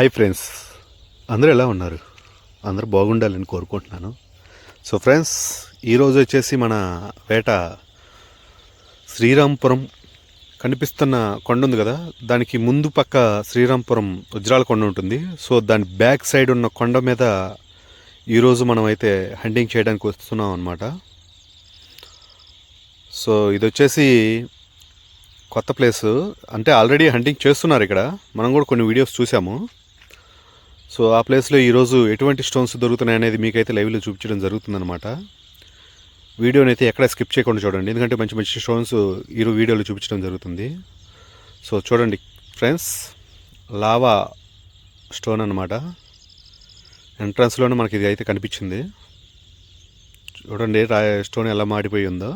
Hi friends అందరూ ఎలా ఉన్నారు? అందరూ బాగుండాలని కోరుకుంటున్నాను. సో ఫ్రెండ్స్ ఈరోజు వచ్చేసి మన వేట శ్రీరాంపురం కనిపిస్తున్న కొండ ఉంది కదా? దానికి ముందు పక్క శ్రీరాంపురం వజ్రాల కొండ ఉంటుంది. సో దాని బ్యాక్ సైడ్ ఉన్న కొండ మీద ఈరోజు మనం అయితే హంటింగ్ చేయడానికి వస్తున్నాం అనమాట సో ఇది వచ్చేసి కొత్త ప్లేస్ అంటే ఆల్రెడీ హంటింగ్ చేస్తున్నారు ఇక్కడ. మనం కూడా కొన్ని వీడియోస్ చూసాము. సో ఆ ప్లేస్లో ఈరోజు ఎటువంటి స్టోన్స్ దొరుకుతున్నాయి అనేది మీకైతే లైవ్లో చూపించడం జరుగుతుందన్నమాట. వీడియోని అయితే ఎక్కడ స్కిప్ చేయకుండా చూడండి. ఎందుకంటే మంచి మంచి స్టోన్స్ ఈరోజు వీడియోలో చూపించడం జరుగుతుంది. సో చూడండి ఫ్రెండ్స్ లావా స్టోన్ అనమాట ఎంట్రన్స్లోనే మనకి ఇది అయితే కనిపించింది. చూడండి రా స్టోన్ ఎలా మాడిపోయి ఉందో.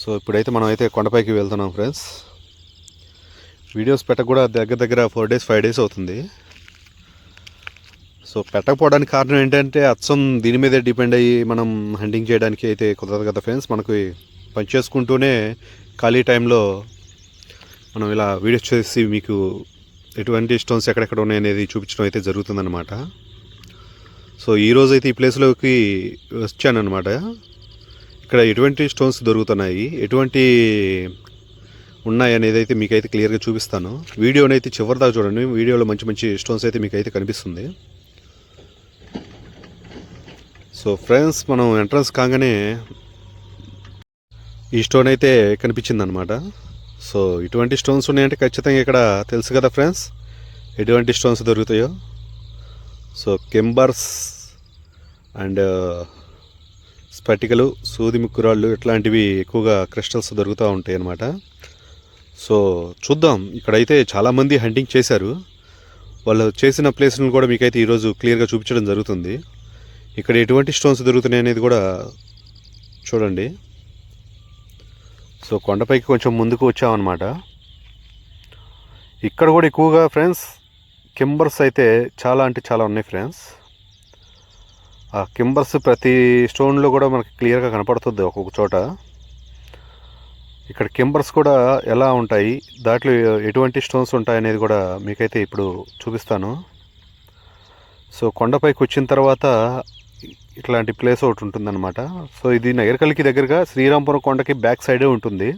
సో ఇప్పుడైతే మనం అయితే కొండపైకి వెళ్తున్నాం ఫ్రెండ్స్. వీడియోస్ పెట్టక కూడా దగ్గర దగ్గర ఫోర్ డేస్ ఫైవ్ డేస్ అవుతుంది. సో పెట్టకపోవడానికి కారణం ఏంటంటే అచ్చం దీని మీదే డిపెండ్ అయ్యి మనం హండింగ్ చేయడానికి అయితే కుదరదు కదా ఫ్రెండ్స్ మనకు పని చేసుకుంటూనే ఖాళీ టైంలో మనం ఇలా వీడియోస్ చేసి మీకు ఎటువంటి స్టోన్స్ ఎక్కడెక్కడ ఉన్నాయనేది చూపించడం అయితే జరుగుతుందన్నమాట. సో ఈరోజు అయితే ఈ ప్లేస్లోకి వచ్చానమాట ఇక్కడ ఎటువంటి స్టోన్స్ దొరుకుతున్నాయి? ఎటువంటి ఉన్నాయి అనేది అయితే మీకైతే క్లియర్గా చూపిస్తాను. వీడియోనైతే చివరిదాకా చూడండి. వీడియోలో మంచి మంచి స్టోన్స్ అయితే మీకైతే కనిపిస్తుంది. సో ఫ్రెండ్స్ మనం ఎంట్రన్స్ కాగానే ఈ స్టోన్ అయితే కనిపించింది అనమాట సో ఇటువంటి స్టోన్స్ ఉన్నాయంటే ఖచ్చితంగా ఇక్కడ తెలుసు కదా ఫ్రెండ్స్ ఎటువంటి స్టోన్స్ దొరుకుతాయో. సో కెంబర్స్ అండ్ స్పటికలు సూది ముక్కురాళ్ళు ఇట్లాంటివి ఎక్కువగా క్రిస్టల్స్ దొరుకుతూ ఉంటాయి అన్నమాట సో చూద్దాం ఇక్కడైతే చాలామంది హంటింగ్ చేశారు. వాళ్ళు చేసిన ప్లేస్ని కూడా మీకైతే ఈరోజు క్లియర్గా చూపించడం జరుగుతుంది. ఇక్కడ ఎటువంటి స్టోన్స్ దొరుకుతున్నాయి అనేది కూడా చూడండి. సో కొండపైకి కొంచెం ముందుకు వచ్చామన్నమాట. ఇక్కడ కూడా ఎక్కువగా ఫ్రెండ్స్ కింబర్స్ అయితే చాలా అంటే చాలా ఉన్నాయి ఫ్రెండ్స్. ఆ కింబర్స్ ప్రతి స్టోన్లో కూడా మనకి క్లియర్గా కనపడుతుంది ఒక్కొక్క చోట. ఇక్కడ కింబర్స్ కూడా ఎలా ఉంటాయి దాంట్లో ఎటువంటి స్టోన్స్ ఉంటాయి అనేది కూడా మీకైతే ఇప్పుడు చూపిస్తాను. సో కొండపైకి వచ్చిన తర్వాత ఇట్లాంటి ప్లేస్ ఒకటి ఉంటుందన్నమాట. సో ఇది నగరకల్కి దగ్గరగా శ్రీరాంపురం కొండకి బ్యాక్ సైడే ఉంటుంది.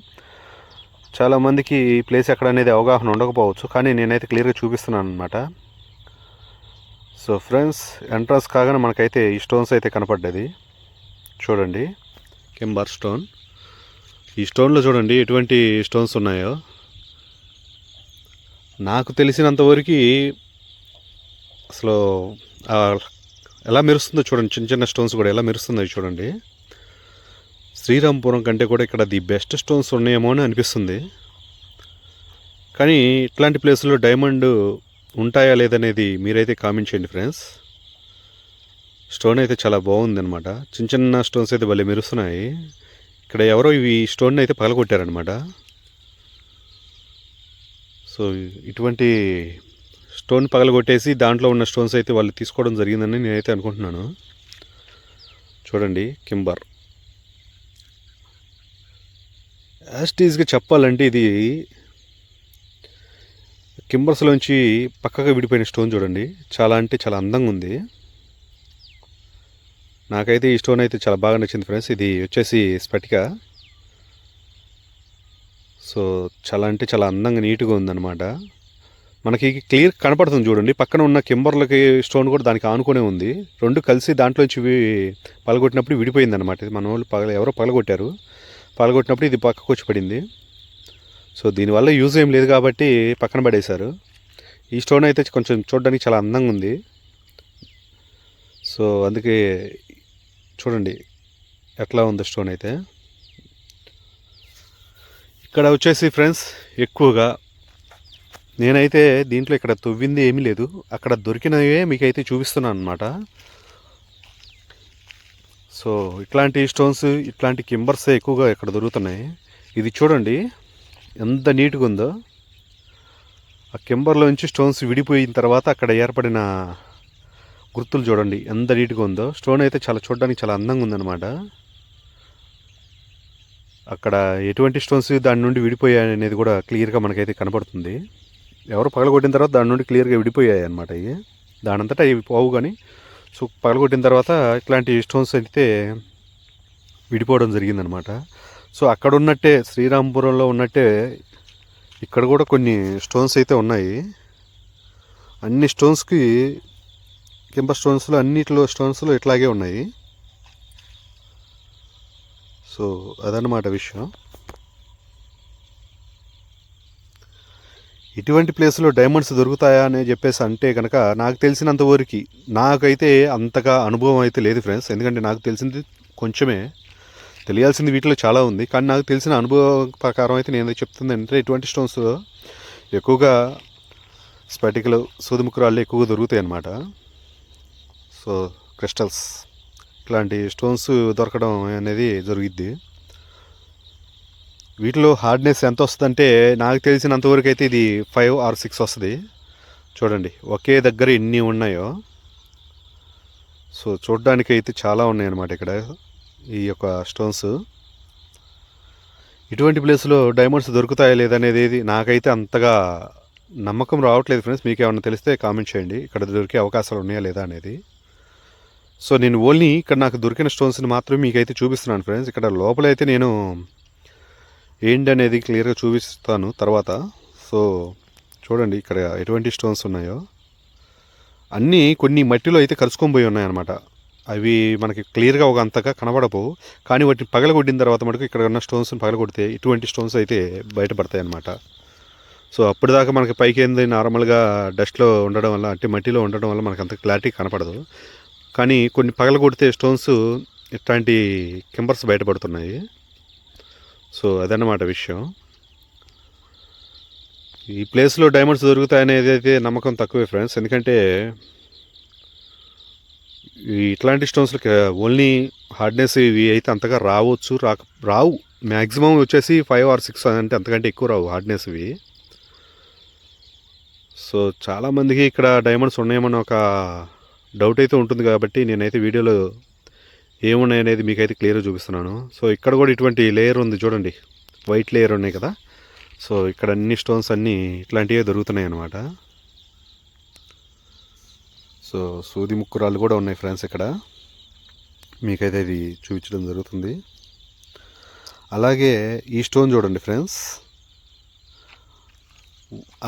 చాలామందికి ఈ ప్లేస్ ఎక్కడ అనేది అవగాహన ఉండకపోవచ్చు కానీ నేనైతే క్లియర్గా చూపిస్తున్నాను అనమాట సో ఫ్రెండ్స్ ఎంట్రన్స్ కాగానే మనకైతే ఈ స్టోన్స్ అయితే కనపడ్డది. చూడండి. కింబర్ స్టోన్. ఈ స్టోన్లో చూడండి ఎటువంటి స్టోన్స్ ఉన్నాయో. నాకు తెలిసినంతవరకు అసలు ఎలా మెరుస్తుందో చూడండి చిన్న చిన్న స్టోన్స్ కూడా ఎలా మెరుస్తుందో చూడండి. శ్రీరాంపురం కంటే కూడా ఇక్కడ ది బెస్ట్ స్టోన్స్ ఉన్నాయేమో అని అనిపిస్తుంది. కానీ ఇట్లాంటి ప్లేసుల్లో డైమండ్ ఉంటాయా లేదనేది మీరైతే కామెంట్ చేయండి ఫ్రెండ్స్ స్టోన్ అయితే చాలా బాగుంది అనమాట చిన్న చిన్న స్టోన్స్ అయితే భలే మెరుస్తున్నాయి. ఇక్కడ ఎవరో ఇవి స్టోన్ అయితే పగలగొట్టారనమాట సో ఇటువంటి స్టోన్ పగలగొట్టేసి దాంట్లో ఉన్న స్టోన్స్ అయితే వాళ్ళు తీసుకోవడం జరిగిందని నేనైతే అనుకుంటున్నాను. చూడండి కింబర్. యాస్టీజ్గా చెప్పాలంటే ఇది కింబర్స్లోంచి పక్కగా విడిపోయిన స్టోన్ చూడండి. చాలా అంటే చాలా అందంగా ఉంది. నాకైతే ఈ స్టోన్ అయితే చాలా బాగా నచ్చింది ఫ్రెండ్స్. ఇది వచ్చేసి స్పటిక సో చాలా అంటే చాలా అందంగా నీట్గా ఉందన్నమాట. మనకి క్లియర్ కనపడుతుంది చూడండి. పక్కన ఉన్న కింబర్లకి స్టోన్ కూడా దానికి ఆనుకునే ఉంది. రెండు కలిసి దాంట్లోంచి పగలగొట్టినప్పుడు విడిపోయింది అనమాట ఇది మన వాళ్ళు పగల ఎవరో పగలగొట్టారు. పగలగొట్టినప్పుడు ఇది పక్కకు వచ్చి పడింది. సో దీనివల్ల యూజ్ ఏం లేదు కాబట్టి పక్కన పడేశారు. ఈ స్టోన్ అయితే కొంచెం చూడడానికి చాలా అందంగా ఉంది. సో అందుకే చూడండి ఎట్లా ఉంది స్టోన్ అయితే. ఇక్కడ వచ్చేసి ఫ్రెండ్స్ ఎక్కువగా నేనైతే దీంట్లో ఇక్కడ తవ్వింది ఏమీ లేదు. అక్కడ దొరికినవే మీకైతే చూపిస్తున్నాను అనమాట సో ఇట్లాంటి స్టోన్స్ ఇట్లాంటి కింబర్స్ ఎక్కువగా ఇక్కడ దొరుకుతున్నాయి. ఇది చూడండి ఎంత నీట్గా ఉందో. ఆ కింబర్లోంచి స్టోన్స్ విడిపోయిన తర్వాత అక్కడ ఏర్పడిన గుర్తులు చూడండి ఎంత నీట్గా ఉందో. స్టోన్ అయితే చాలా చూడడానికి చాలా అందంగా ఉందన్నమాట. అక్కడ ఎటువంటి స్టోన్స్ దాని నుండి విడిపోయాయి అనేది కూడా క్లియర్గా మనకైతే కనపడుతుంది. ఎవరు పగలగొట్టిన తర్వాత దాని నుండి క్లియర్గా విడిపోయాయి అనమాట ఇవి. దానంతటా ఇవి పోవు కానీ సో పగలగొట్టిన తర్వాత ఇట్లాంటి స్టోన్స్ అయితే విడిపోవడం జరిగిందనమాట సో అక్కడ ఉన్నట్టే శ్రీరాంపురంలో ఉన్నట్టే ఇక్కడ కూడా కొన్ని స్టోన్స్ అయితే ఉన్నాయి. అన్ని స్టోన్స్కి కింప స్టోన్స్లో అన్నిట్లో స్టోన్స్లో ఇట్లాగే ఉన్నాయి. సో అదనమాట విషయం. ఇటువంటి ప్లేస్లో డైమండ్స్ దొరుకుతాయా అని చెప్పేసి అంటే కనుక నాకు తెలిసినంత వరకు నాకైతే అంతగా అనుభవం అయితే లేదు ఫ్రెండ్స్. ఎందుకంటే నాకు తెలిసింది కొంచెమే. తెలియాల్సింది వీటిలో చాలా ఉంది. కానీ నాకు తెలిసిన అనుభవం ప్రకారం అయితే నేను చెప్తుంది అంటే ఇటువంటి స్టోన్స్ ఎక్కువగా స్పటికలు సూదిముక్కురాళ్ళు ఎక్కువగా దొరుకుతాయి అన్నమాట. సో క్రిస్టల్స్ ఇట్లాంటి స్టోన్స్ దొరకడం అనేది జరుగుద్ది. వీటిలో హార్డ్నెస్ ఎంత వస్తుందంటే నాకు తెలిసినంతవరకు అయితే ఇది ఫైవ్ ఆర్ సిక్స్ వస్తుంది. చూడండి ఒకే దగ్గర ఎన్ని ఉన్నాయో. సో చూడడానికి అయితే చాలా ఉన్నాయి అన్నమాట ఇక్కడ ఈ యొక్క స్టోన్స్ ఇటువంటి ప్లేస్లో డైమండ్స్ దొరుకుతాయా లేదనేది నాకైతే అంతగా నమ్మకం రావట్లేదు ఫ్రెండ్స్ మీకు ఏమైనా తెలిస్తే కామెంట్ చేయండి. ఇక్కడ దొరికే అవకాశాలు ఉన్నాయా లేదా అనేది. సో నేను ఓన్లీ ఇక్కడ నాకు దొరికిన స్టోన్స్ని మాత్రమే మీకైతే చూపిస్తున్నాను ఫ్రెండ్స్ ఇక్కడ లోపలైతే నేను ఏంటి అనేది క్లియర్గా చూపిస్తాను తర్వాత. సో చూడండి ఇక్కడ ఎటువంటి స్టోన్స్ ఉన్నాయో. అన్నీ కొన్ని మట్టిలో అయితే కలుసుకొని పోయి ఉన్నాయన్నమాట. అవి మనకి క్లియర్గా ఒక అంతగా కనబడపోవు. కానీ వాటిని పగలగొట్టిన తర్వాత మటుకు ఇక్కడ ఉన్న స్టోన్స్ని పగలగొడితే ఇటువంటి స్టోన్స్ అయితే బయటపడతాయి అన్నమాట సో అప్పటిదాకా మనకి పైకి ఏంది నార్మల్గా డస్ట్లో ఉండడం వల్ల అంటే మట్టిలో ఉండడం వల్ల మనకు అంత క్లారిటీ కనపడదు. కానీ కొన్ని పగలగొడితే స్టోన్స్ ఇట్లాంటి కింబర్స్ బయటపడుతున్నాయి. సో అదన్నమాట విషయం. ఈ ప్లేస్లో డైమండ్స్ దొరుకుతాయనేది అయితే నమ్మకం తక్కువే ఫ్రెండ్స్ ఎందుకంటే ఇట్లాంటి స్టోన్స్లకి ఓన్లీ హార్డ్నెస్ ఇవి అయితే అంతగా రావచ్చు రాక రావు. మ్యాక్సిమం వచ్చేసి ఫైవ్ ఆర్ సిక్స్ అంటే అంతకంటే ఎక్కువ రావు హార్డ్నెస్ ఇవి. సో చాలామందికి ఇక్కడ డైమండ్స్ ఉన్నాయేమన్న ఒక డౌట్ అయితే ఉంటుంది కాబట్టి నేనైతే వీడియోలో ఏమున్నాయి అనేది మీకైతే క్లియర్గా చూపిస్తున్నాను. సో ఇక్కడ కూడా ఇటువంటి లేయర్ ఉంది చూడండి. వైట్ లేయర్ ఉన్నాయి కదా. సో ఇక్కడ అన్ని స్టోన్స్ అన్నీ ఇట్లాంటివే దొరుకుతున్నాయి అన్నమాట సో సూది ముక్కురాలు కూడా ఉన్నాయి ఫ్రెండ్స్ ఇక్కడ. మీకైతే ఇది చూపించడం జరుగుతుంది. అలాగే ఈ స్టోన్ చూడండి ఫ్రెండ్స్.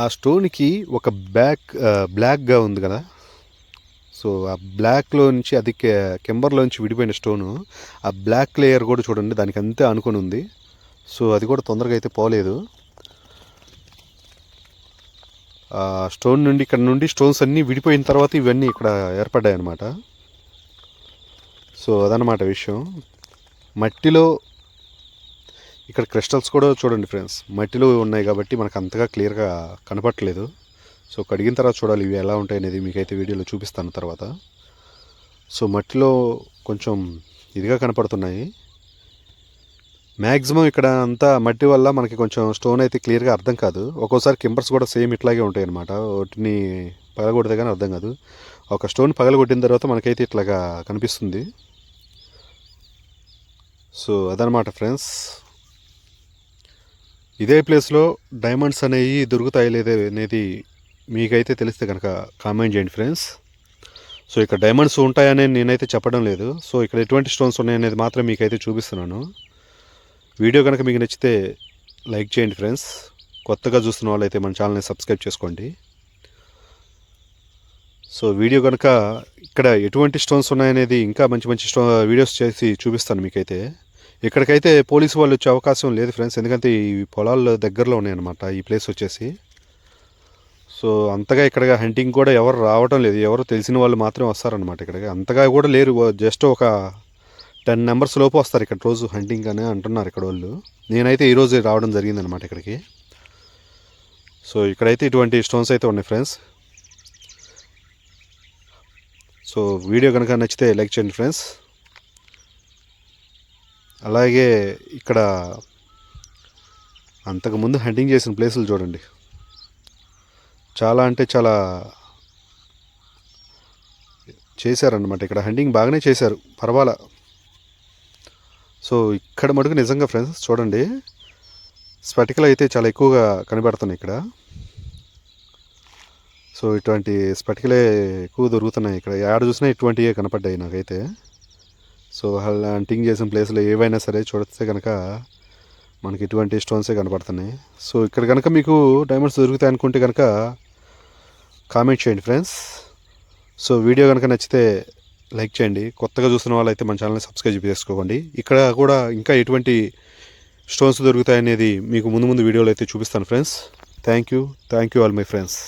ఆ స్టోన్కి ఒక బ్యాక్ బ్లాక్గా ఉంది కదా. సో ఆ బ్లాక్లో నుంచి అది కెంబర్లో నుంచి విడిపోయిన స్టోను ఆ బ్లాక్ లేయర్ కూడా చూడండి దానికి అంతే అనుకొని ఉంది. సో అది కూడా తొందరగా అయితే పోలేదు. ఆ స్టోన్ నుండి ఇక్కడ నుండి స్టోన్స్ అన్నీ విడిపోయిన తర్వాత ఇవన్నీ ఇక్కడ ఏర్పడ్డాయి అన్నమాట సో అదనమాట విషయం. మట్టిలో ఇక్కడ క్రిస్టల్స్ కూడా చూడండి ఫ్రెండ్స్ మట్టిలో ఉన్నాయి కాబట్టి మనకు అంతగా క్లియర్గా కనపట్లేదు సో కడిగిన తర్వాత చూడాలి ఇవి ఎలా ఉంటాయి అనేది మీకైతే వీడియోలో చూపిస్తాను తర్వాత. సో మట్టిలో కొంచెం ఇదిగా కనపడుతున్నాయి. మ్యాక్సిమం ఇక్కడ అంతా మట్టి వల్ల మనకి కొంచెం స్టోన్ అయితే క్లియర్గా అర్థం కాదు. ఒక్కోసారి కింబర్స్ కూడా సేమ్ ఇట్లాగే ఉంటాయి అనమాట వాటిని పగలగొడితే కానీ అర్థం కాదు. ఒక స్టోన్ పగలగొట్టిన తర్వాత మనకైతే ఇట్లాగా కనిపిస్తుంది. సో అదనమాట ఫ్రెండ్స్ ఇదే ప్లేస్లో డైమండ్స్ అనేవి దొరుకుతాయి లేదా అనేది మీకైతే తెలిస్తే కనుక కామెంట్ చేయండి ఫ్రెండ్స్. సో ఇక్కడ డైమండ్స్ ఉంటాయని నేనైతే చెప్పడం లేదు. సో ఇక్కడ ఎటువంటి స్టోన్స్ ఉన్నాయనేది మాత్రం మీకైతే చూపిస్తున్నాను. వీడియో కనుక మీకు నచ్చితే లైక్ చేయండి ఫ్రెండ్స్. కొత్తగా చూస్తున్న వాళ్ళైతే మన ఛానల్ని సబ్స్క్రైబ్ చేసుకోండి. సో వీడియో కనుక ఇక్కడ ఎటువంటి స్టోన్స్ ఉన్నాయనేది ఇంకా మంచి మంచి స్టో వీడియోస్ చేసి చూపిస్తాను మీకైతే. ఇక్కడికైతే పోలీసు వాళ్ళు వచ్చే అవకాశం లేదు ఫ్రెండ్స్. ఎందుకంటే ఈ పొలాల దగ్గరలో ఉన్నాయన్నమాట. ఈ ప్లేస్ వచ్చేసి సో అంతగా ఇక్కడ హంటింగ్ కూడా ఎవరు రావడం లేదు. ఎవరు తెలిసిన వాళ్ళు మాత్రమే వస్తారనమాట ఇక్కడికి. అంతగా కూడా లేరు. జస్ట్ ఒక టెన్ నెంబర్స్ లోపు వస్తారు ఇక్కడ రోజు హంటింగ్ అని అంటున్నారు ఇక్కడ వాళ్ళు. నేనైతే ఈరోజు రావడం జరిగిందనమాట ఇక్కడికి. సో ఇక్కడైతే ఇటువంటి స్టోన్స్ అయితే ఉన్నాయి ఫ్రెండ్స్ సో వీడియో కనుక నచ్చితే లైక్ చేయండి ఫ్రెండ్స్ అలాగే ఇక్కడ అంతకుముందు హంటింగ్ చేసిన ప్లేసులు చూడండి. చాలా అంటే చాలా చేశారనమాట ఇక్కడ హండింగ్ బాగానే చేశారు. పర్వాలా. సో ఇక్కడ మటుకు నిజంగా ఫ్రెండ్స్ చూడండి. స్పటికలు అయితే చాలా ఎక్కువగా కనబడుతున్నాయి ఇక్కడ. సో ఇటువంటి స్పటికలే ఎక్కువ దొరుకుతున్నాయి ఇక్కడ. ఏడ చూసినా ఇటువంటివే కనపడ్డాయి నాకైతే. సో హంటింగ్ చేసిన ప్లేస్లో ఏవైనా సరే చూడితే కనుక మనకి ఇటువంటి స్టోన్సే కనపడుతున్నాయి. సో ఇక్కడ కనుక మీకు డైమండ్స్ దొరుకుతాయి అనుకుంటే కనుక కామెంట్ చేయండి ఫ్రెండ్స్ సో వీడియో కనుక నచ్చితే లైక్ చేయండి. కొత్తగా చూస్తున్న వాళ్ళైతే మన ఛానల్ని సబ్స్క్రైబ్ చేసుకోండి ఇక్కడ కూడా ఇంకా ఎటువంటి స్టోన్స్ దొరుకుతాయనేది మీకు ముందు ముందు వీడియోలో అయితే చూపిస్తాను friends thank you thank you all my friends